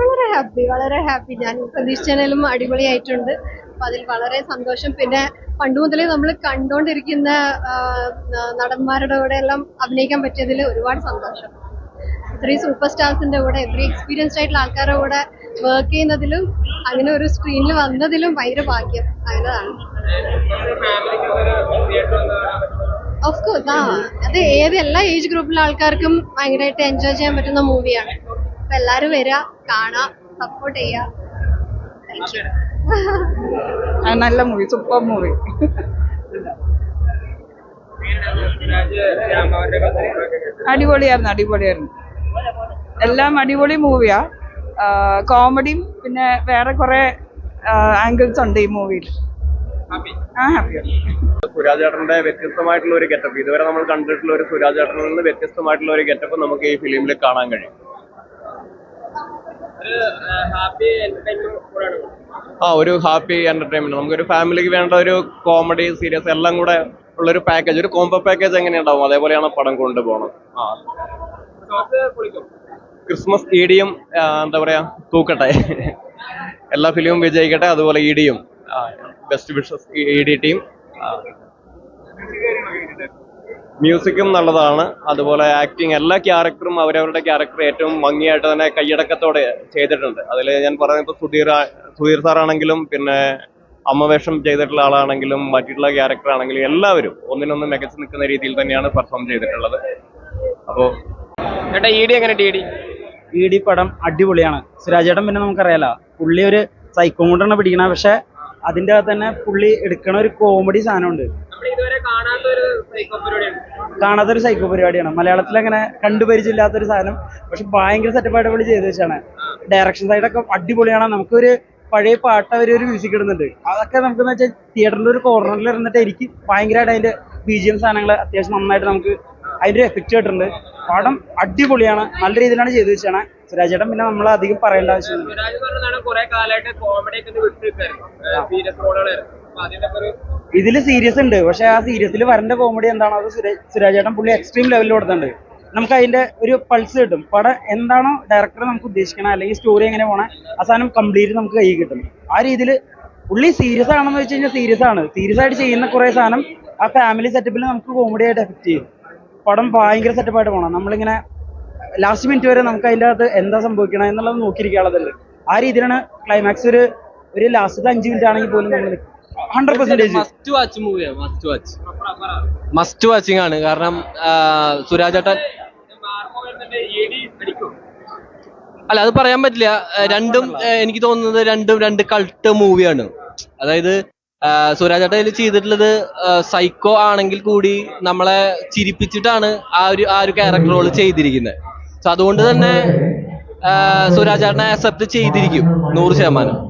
വളരെ ഹാപ്പി വളരെ ഹാപ്പി ഞാൻ പ്രതീക്ഷിച്ചതിലും അടിപൊളിയായിട്ടുണ്ട്. അപ്പൊ അതിൽ വളരെ സന്തോഷം. പിന്നെ പണ്ട് മുതലേ നമ്മൾ കണ്ടുകൊണ്ടിരിക്കുന്ന നടന്മാരുടെ കൂടെ എല്ലാം അഭിനയിക്കാൻ പറ്റിയതിൽ ഒരുപാട് സന്തോഷം. ഇത്രയും സൂപ്പർ സ്റ്റാർസിന്റെ കൂടെ ഇത്രയും എക്സ്പീരിയൻസ്ഡ് ആയിട്ടുള്ള ആൾക്കാരുടെ കൂടെ വർക്ക് ചെയ്യുന്നതിലും അങ്ങനെ ഒരു സ്ക്രീനിൽ വന്നതിലും ഭയങ്കര ഭാഗ്യം. അങ്ങനെതാണ് ഓഫ് കോഴ്സ് ആ അത് ഏത് എല്ലാ ഏജ് ഗ്രൂപ്പിലെ ആൾക്കാർക്കും ഭയങ്കരമായിട്ട് എൻജോയ് ചെയ്യാൻ പറ്റുന്ന മൂവിയാണ് അപ്പൊ എല്ലാരും വരിക കാണാ സപ്പോർട്ട് ചെയ്യാ. നല്ല മൂവി സൂപ്പർ മൂവി അടിപൊളിയായിരുന്നു അടിപൊളിയായിരുന്നു. എല്ലാം അടിപൊളി മൂവിയാ കോമഡിയും പിന്നെ വേറെ കുറെ ആംഗിൾസ് ഉണ്ട് ഈ മൂവിയിൽ ആ ഹാപ്പിയാണ് സുരാജേട്ടന്റെ വ്യത്യസ്തമായിട്ടുള്ള ഒരു ഗെറ്റപ്പ് ഇതുവരെ നമ്മൾ കണ്ടിട്ടുള്ള ഒരു സുരാജേട്ടനിൽ നിന്ന് വ്യത്യസ്തമായിട്ടുള്ള ഒരു ഗെറ്റപ്പ് നമുക്ക് ഈ ഫിലിമിൽ കാണാൻ കഴിയും. ആ ഒരു ഹാപ്പി എന്റർടൈൻമെന്റ് നമുക്കൊരു ഫാമിലിക്ക് വേണ്ട ഒരു കോമഡി സീരിയസ് എല്ലാം കൂടെ ഉള്ള ഒരു പാക്കേജ് ഒരു കോംബോ പാക്കേജ് എങ്ങനെയുണ്ടാവും? അതേപോലെയാണ് പടം കൊണ്ടുപോകണം ആ. ക്രിസ്മസ് ഇടിയും എന്താ പറയാ തൂക്കട്ടെ. എല്ലാ ഫിലിമും വിജയിക്കട്ടെ അതുപോലെ ഈഡിയും best wishes E D team മ്യൂസിക്കും നല്ലതാണ്. അതുപോലെ ആക്ടിങ് എല്ലാ ക്യാരക്ടറും അവരവരുടെ ക്യാരക്ടർ ഏറ്റവും ഭംഗിയായിട്ട് തന്നെ കൈയടക്കത്തോടെ ചെയ്തിട്ടുണ്ട്. അതിൽ ഞാൻ പറയുന്നത് ഇപ്പോൾ സുധീർ സുധീർ സാറാണെങ്കിലും പിന്നെ അമ്മ വേഷം ചെയ്തിട്ടുള്ള ആളാണെങ്കിലും മറ്റുള്ള ക്യാരക്ടർ ആണെങ്കിലും എല്ലാവരും ഒന്നിനൊന്ന് മികച്ചു നിൽക്കുന്ന രീതിയിൽ തന്നെയാണ് പെർഫോം ചെയ്തിട്ടുള്ളത്. അപ്പോൾ ചേട്ടാ ഇ ഡി എങ്ങനെ ടി ഡി ഇ ഡി പടം അടിപൊളിയാണ്. സുരാജേട്ടൻ പിന്നെ നമുക്കറിയാലോ പുള്ളി ഒരു സൈക്കോ കൊണ്ടാണ് പിടിക്കണ പക്ഷെ അതിന്റെ അകത്ത് തന്നെ പുള്ളി എടുക്കണ ഒരു കോമഡി സാധനമുണ്ട്. കാണാത്തൊരു സൈക്കോ പരിപാടിയാണ് മലയാളത്തിൽ അങ്ങനെ കണ്ടുപരിചയമില്ലാത്തൊരു സാധനം പക്ഷെ ഭയങ്കര സെറ്റപ്പായിട്ട് പുള്ളി ചെയ്ത് വെച്ചാണ്. ഡയറക്ഷൻ സൈഡൊക്കെ അടിപൊളിയാണ്. നമുക്കൊരു പഴയ പാട്ട് അവർ ഒരു മ്യൂസിക് ഇടുന്നുണ്ട്. അതൊക്കെ നമുക്കെന്ന് വെച്ചാൽ തിയേറ്ററിന്റെ ഒരു കോർണറിൽ ഇരുന്നിട്ട് എനിക്ക് ഭയങ്കരമായിട്ട് അതിന്റെ ബി ജി എം സാധനങ്ങൾ അത്യാവശ്യം നന്നായിട്ട് നമുക്ക് അതിന്റെ എഫക്റ്റ് കിട്ടുന്നുണ്ട് പടം അടിപൊളിയാണ്. നല്ല രീതിയിലാണ് ചെയ്തു വെച്ചാണ്. സുരാജേട്ടൻ പിന്നെ നമ്മൾ അധികം പറയേണ്ട ആവശ്യമില്ല. സുരാജ് പറഞ്ഞതാണ് കുറെ കാലമായിട്ട് കോമഡി ഒക്കെ വിട്ടിട്ടായിരുന്നു ഇതിൽ സീരിയസ് ഉണ്ട്. പക്ഷെ ആ സീരിയസിൽ വരേണ്ട കോമഡി എന്താണോ അത് സുരേ- സുരാജേട്ടൻ പുള്ളി എക്സ്ട്രീം ലെവലിൽ കൊടുത്തിട്ടുണ്ട്. നമുക്ക് അതിന്റെ ഒരു പൾസ് കിട്ടും. പടം എന്താണോ ഡയറക്ടർ നമുക്ക് ഉദ്ദേശിക്കണം അല്ലെങ്കിൽ സ്റ്റോറി എങ്ങനെ പോണ ആ സാധനം കംപ്ലീറ്റ് നമുക്ക് കൈ കിട്ടും. ആ രീതിയിൽ പുള്ളി സീരിയസ് ആണെന്ന് വെച്ച് കഴിഞ്ഞാൽ സീരിയസ് ആണ്. സീരിയസ് ആയിട്ട് ചെയ്യുന്ന കുറെ സാധനം ആ ഫാമിലി സെറ്റപ്പിൽ നമുക്ക് കോമഡി ആയിട്ട് എഫക്ട് ചെയ്യും. പടം ഭയങ്കര സെറ്റപ്പായിട്ട് പോകണം നമ്മളിങ്ങനെ ലാസ്റ്റ് മിനിറ്റ് വരെ നമുക്ക് അതിന്റെ അകത്ത് എന്താ സംഭവിക്കണം എന്നുള്ളത് നോക്കിയിരിക്കാനുള്ളതല്ലേ ആ രീതിയിലാണ് ക്ലൈമാക്സ് ഒരു ഒരു ലാസ്റ്റത്തെ അഞ്ച് മിനിറ്റ് ആണെങ്കിൽ പോലും നമ്മൾ ഹൺഡ്രഡ് പെർസെന്റേജ് മസ്റ്റ് വാച്ച് മൂവിയാണ് മസ്റ്റ് വാച്ച് മസ്റ്റ് വാച്ചിങ് ആണ് കാരണം സുരാജേട്ടൻ അല്ല അത് പറയാൻ പറ്റില്ല. രണ്ടും എനിക്ക് തോന്നുന്നത് രണ്ടും രണ്ട് കൾട്ട് മൂവിയാണ് അതായത് സുരാജേട്ടൻ ഇതിൽ ചെയ്തിട്ടുള്ളത് സൈക്കോ ആണെങ്കിൽ കൂടി നമ്മളെ ചിരിപ്പിച്ചിട്ടാണ് ആ ഒരു ആ ഒരു ക്യാരക്ടർ റോൾ ചെയ്തിരിക്കുന്നത് സോ അതുകൊണ്ട് തന്നെ സുരാജേട്ടനെ അക്സെപ്റ്റ് ചെയ്തിരിക്കും. നൂറ് ശതമാനം.